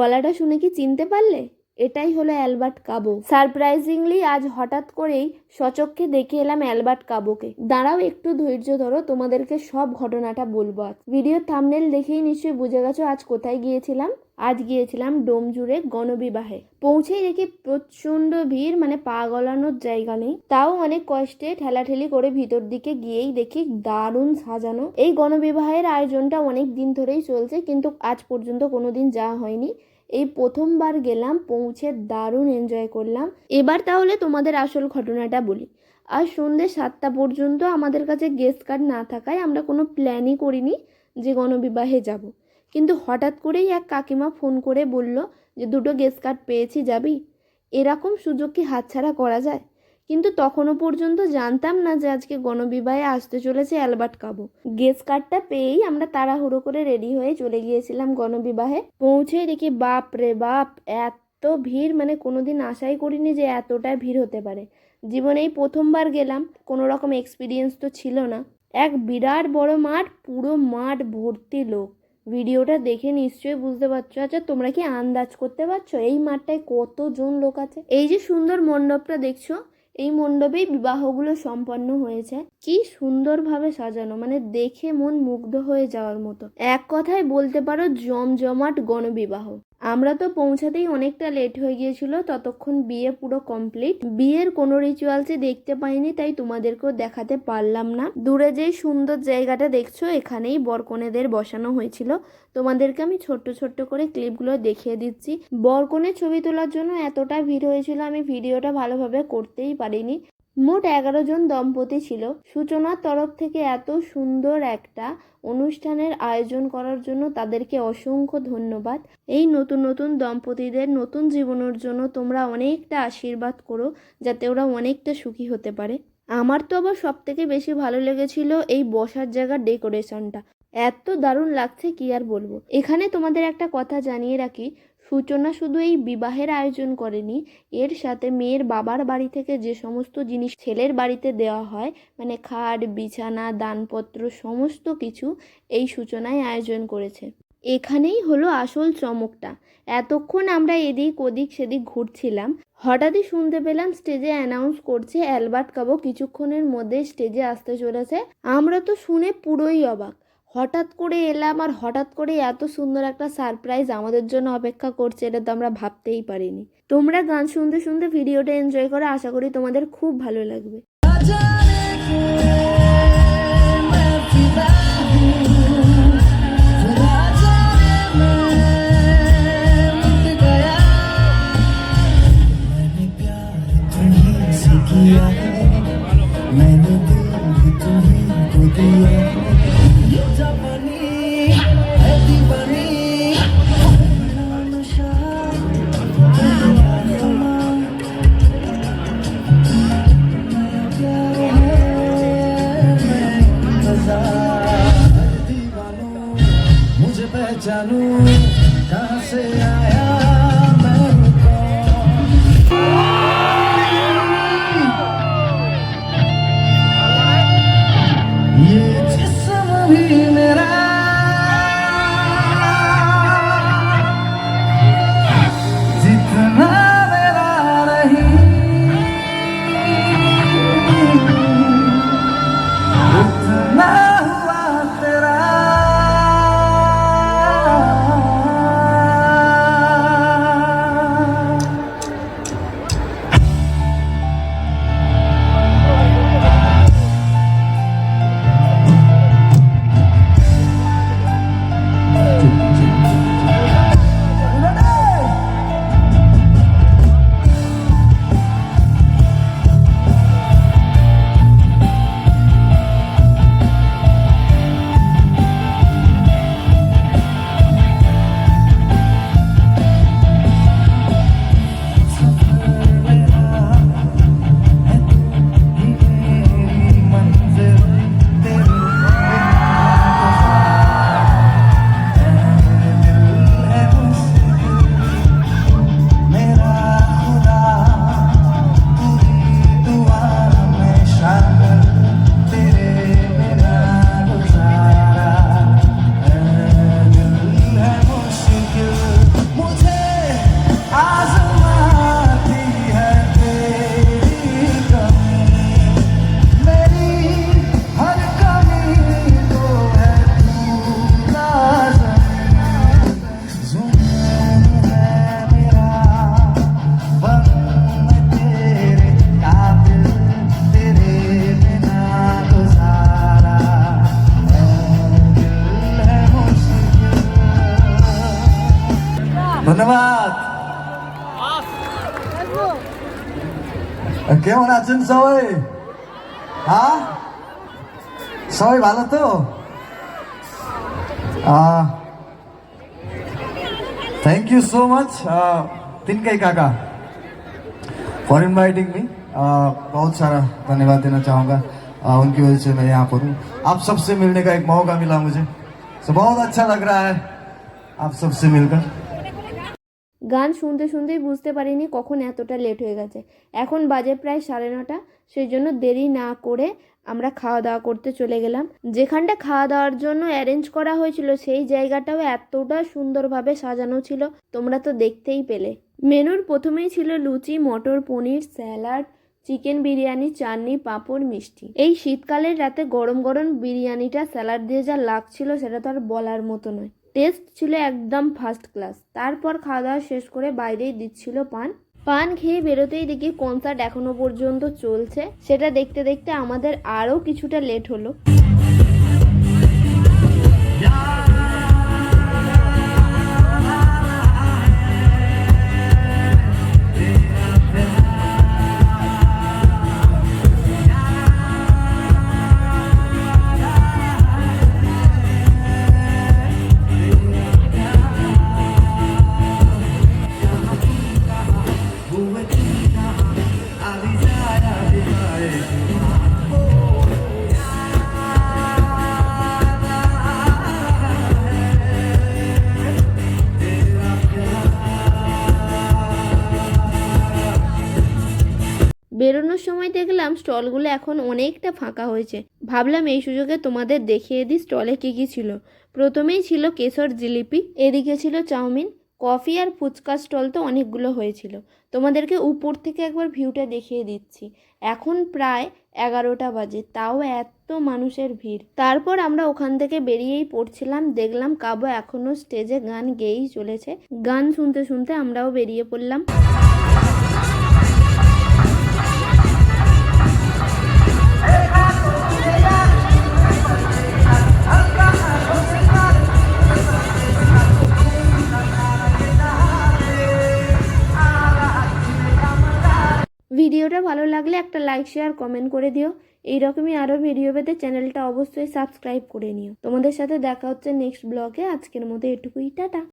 গলাটা শুনে কি চিনতে পারলে? এটাই হলো অ্যালবার্ট কাবো। সারপ্রাইজিংলি আজ হঠাৎ করেই সচক্ষে দেখে এলাম অ্যালবার্ট কাবোকে। দাঁড়াও একটু ধৈর্য ধরো, তোমাদেরকে সব ঘটনাটা বলব আজ। ভিডিওর থামনেল দেখেই নিশ্চয়ই বুঝে গেছো আজ কোথায় গিয়েছিলাম? আজ গিয়েছিলাম ডোমজুড়ে গণবিবাহে। পৌঁছেই দেখি প্রচণ্ড ভিড় মানে পা গলানোর জায়গা নেই। তাও অনেক কষ্টে ঠেলাঠেলি করে ভিতর দিকে গিয়েই দেখি দারুণ সাজানো। এই গণবিবাহের আয়োজনটা অনেক দিন ধরেই চলছে, কিন্তু আজ পর্যন্ত কোনোদিন যাওয়া হয়নি। এই প্রথমবার গেলাম, পৌঁছে দারুণ এনজয় করলাম। এবার তাহলে তোমাদের আসল ঘটনাটা বলি। আর সন্ধ্যে সাতটা পর্যন্ত আমাদের কাছে গেস্ট কার্ড না থাকায় আমরা কোনো প্ল্যানই করিনি যে গণবিবাহে যাব। কিন্তু হঠাৎ করেই এক কাকিমা ফোন করে বলল যে, দুটো গেস্ট কার্ড পেয়েছি, যাবি? এরকম সুযোগ কি হাতছাড়া করা যায়? কিন্তু তখনও পর্যন্ত জানতাম না যে আজকে গণবিবাহে আসতে চলেছে অ্যালবার্ট কাবু। গেস্ট কার্ডটা পেয়েই আমরা তাড়াহুড়ো করে রেডি হয়ে চলে গিয়েছিলাম গণবিবাহে। পৌঁছেই দেখি, বাপ রে বাপ, এত ভিড় মানে কোনোদিন আশাই করিনি যে এতটা ভিড় হতে পারে। জীবনেই প্রথমবার গেলাম, কোনো রকম এক্সপিরিয়েন্স তো ছিল না। এক বিরাট বড় মাঠ, পুরো মাঠ ভর্তি লোক। ভিডিওটা দেখে নিশ্চয়ই বুঝতে পারছ। আচ্ছা তোমরা কি আন্দাজ করতে পারছ এই মাঠটায় কতজন লোক আছে? এই যে সুন্দর মণ্ডপটা দেখছ এই মণ্ডপেই বিবাহগুলো সম্পন্ন হয়েছে। কি সুন্দরভাবে সাজানো মানে দেখে মন মুগ্ধ হয়ে যাওয়ার মতো। এক কথায় বলতে পারো, জমজমাট গণবিবাহ। আমরা তো পৌঁছাতেই অনেকটা লেট হয়ে গিয়েছিল, ততক্ষণ বিয়ে পুরো কমপ্লিট বিয়ের কোনো রিচুয়ালসই দেখতে পাইনি, তাই তোমাদেরকেও দেখাতে পারলাম না। দূরে যেই সুন্দর জায়গাটা দেখছ, এখানেই বরকনেদের বসানো হয়েছিল। তোমাদেরকে আমি ছোট্ট ছোট্ট করে ক্লিপগুলো দেখিয়ে দিচ্ছি। বরকনের ছবি তোলার জন্য এতটা ভিড় হয়েছিল, আমি ভিডিওটা ভালোভাবে করতেই পারিনি। মোট এগারো জন দম্পতি ছিল। সূচনার তরফ থেকে এত সুন্দর একটা অনুষ্ঠানের আয়োজন করার জন্য তাদেরকে অসংখ্য ধন্যবাদ। এই নতুন নতুন দম্পতিদের নতুন জীবনের জন্য তোমরা অনেকটা আশীর্বাদ করো, যাতে ওরা অনেকটা সুখী হতে পারে। আমার তো আবার সব থেকে বেশি ভালো লেগেছিল এই বসার জায়গার ডেকোরেশনটা। এত দারুণ লাগছে কি আর বলব? এখানে তোমাদের একটা কথা জানিয়ে রাখি সূচনা শুধু এই বিবাহের আয়োজন করেনি, এর সাথে মেয়ের বাবার বাড়ি থেকে যে সমস্ত জিনিস ছেলের বাড়িতে দেওয়া হয় মানে খাট, বিছানা, দানপত্র, সমস্ত কিছু এই সূচনায় আয়োজন করেছে। এখানেই হলো আসল চমকটা। এতক্ষণ আমরা এদিক ওদিক সেদিক ঘুরছিলাম। হঠাৎই শুনতে পেলাম স্টেজে অ্যানাউন্স করছে অ্যালবার্ট কাবো কিছুক্ষণের মধ্যে স্টেজে আসতে চলেছে। আমরা তো শুনে পুরোই অবাক। হঠাৎ করে এলাম আর হঠাৎ করে এত সুন্দর একটা সারপ্রাইজ আমাদের জন্য অপেক্ষা করছে, এটা তো আমরা ভাবতেই পারিনি। তোমরা গান শুনতে শুনতে ভিডিওটা এনজয় করে, আশা করি তোমাদের খুব ভালো লাগবে। ধন্যবাদ কেমন আছেন সবাই হ্যাঁ সবাই ভালো তো थैंक यू सो मच तिनकई काका फॉर इनवाइटिंग मी बहुत सारा धन्यवाद देना चाहूँगा uh, उनकी वजह से मैं यहाँ पर हूँ आप सबसे मिलने का एक मौका मिला मुझे तो बहुत अच्छा लग रहा है आप सबसे मिलकर গান শুনতে শুনতেই বুঝতে পারিনি কখন এতটা লেট হয়ে গেছে। এখন বাজে প্রায় সাড়ে নটা, সেই জন্য দেরি না করে আমরা খাওয়া দাওয়া করতে চলে গেলাম। যেখানটা খাওয়া দাওয়ার জন্য অ্যারেঞ্জ করা হয়েছিল, সেই জায়গাটাও এতটা সুন্দরভাবে সাজানো ছিল, তোমরা তো দেখতেই পেলে। মেনুর প্রথমেই ছিল লুচি, matar paneer, salad, chicken biryani, chutney, papad, মিষ্টি। এই শীতকালের রাতে গরম গরম বিরিয়ানিটা স্যালাড দিয়ে যা লাগছিল সেটা তো আর বলার মতো নয়। টেস্ট ছিল একদম ফার্স্ট ক্লাস তারপর খাওয়া দাওয়া শেষ করে বাইরেই দিচ্ছিল পান। পান খেয়ে বেরোতেই দেখি কনসার্ট এখনও পর্যন্ত চলছে। সেটা দেখতে দেখতে আমাদের আরও কিছুটা লেট হলো। দেখলাম স্টলগুলো এখন অনেকটা ফাঁকা হয়েছে। ভাবলাম এই সুযোগে তোমাদের দেখিয়ে দিই স্টলে কী কী ছিল। প্রথমেই ছিল কেশর জিলিপি, এদিকে ছিল চাউমিন, কফি আর ফুচকা স্টল তো অনেকগুলো হয়েছিল। তোমাদেরকে উপর থেকে একবার ভিউটা দেখিয়ে দিচ্ছি। এখন প্রায় এগারোটা বাজে, তাও এত মানুষের ভিড়। তারপর আমরা ওখান থেকে বেরিয়েই পড়ছিলাম, দেখলাম কাবো এখনও স্টেজে গান গেয়েই চলেছে। গান শুনতে শুনতে আমরাও বেরিয়ে পড়লাম। ভিডিওটা ভালো লাগলে একটা লাইক শেয়ার কমেন্ট করে দিও। এইরকমই আরও ভিডিও পেতে চ্যানেলটা অবশ্যই সাবস্ক্রাইব করে নিও। তোমাদের সাথে দেখা হচ্ছে নেক্সট ব্লগে আজকের মতো এটুকুই, টাটা।